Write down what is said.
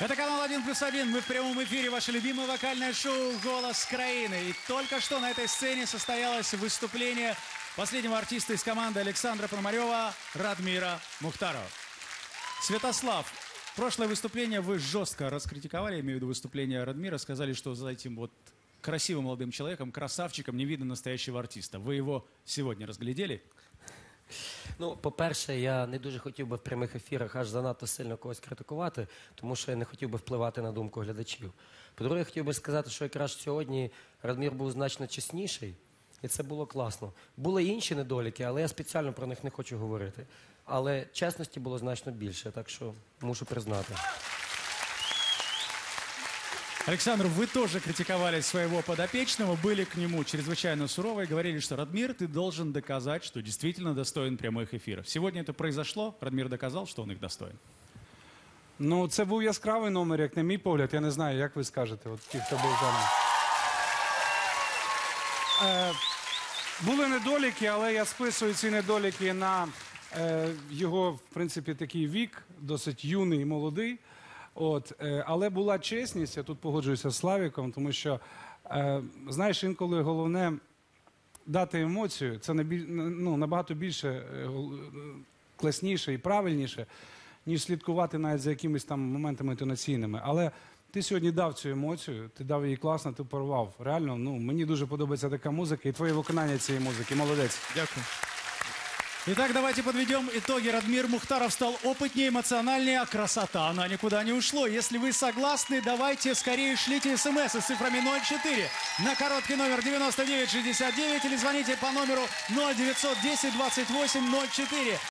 Это канал 1 плюс 1. Мы в прямом эфире. Ваше любимое вокальное шоу «Голос Краины». И только что на этой сцене состоялось выступление последнего артиста из команды Александра Пономарева Радмира Мухтарова. Святослав, прошлое выступление вы жестко раскритиковали, имею в виду выступление Радмира, сказали, что за этим вот красивым молодым человеком, красавчиком не видно настоящего артиста. Вы его сегодня разглядели? Ну, по-перше, я не дуже хотів би в прямих ефірах аж занадто сильно когось критикувати, тому що я не хотів би впливати на думку глядачів. По-друге, я хотів би сказати, що якраз сьогодні Радмір був значно чесніший, і це було класно. Були інші недоліки, але я спеціально про них не хочу говорити. Але чесності було значно більше, так що мушу признати. Александр, вы тоже критиковали своего подопечного, были к нему чрезвычайно суровы и говорили, что Радмир, ты должен доказать, что действительно достоин прямых эфиров. Сегодня это произошло, Радмир доказал, что он их достоин. Ну, це був яскравий номер, як на мій погляд. Я не знаю, як ви скажете, от ті, хто був там. Е, були недоліки, але я списую ці недоліки на е, його, в принципі, такий вік, досить юний і молодий. От, е, але була чесність, я тут погоджуюся з Славіком, тому що, е, знаєш, інколи головне дати емоцію, це набіль- ну, набагато більше е, класніше і правильніше, ніж слідкувати навіть за якимись там моментами інтонаційними. Але ти сьогодні дав цю емоцію, ти дав її класно, ти порвав. Реально, ну мені дуже подобається така музика і твоє виконання цієї музики. Молодець. Дякую. Итак, давайте подведем итоги. Радмир Мухтаров стал опытнее, эмоциональнее, а красота, она никуда не ушло. Если вы согласны, давайте скорее шлите смс с цифрами 04 на короткий номер 9969 или звоните по номеру 0910 28 04.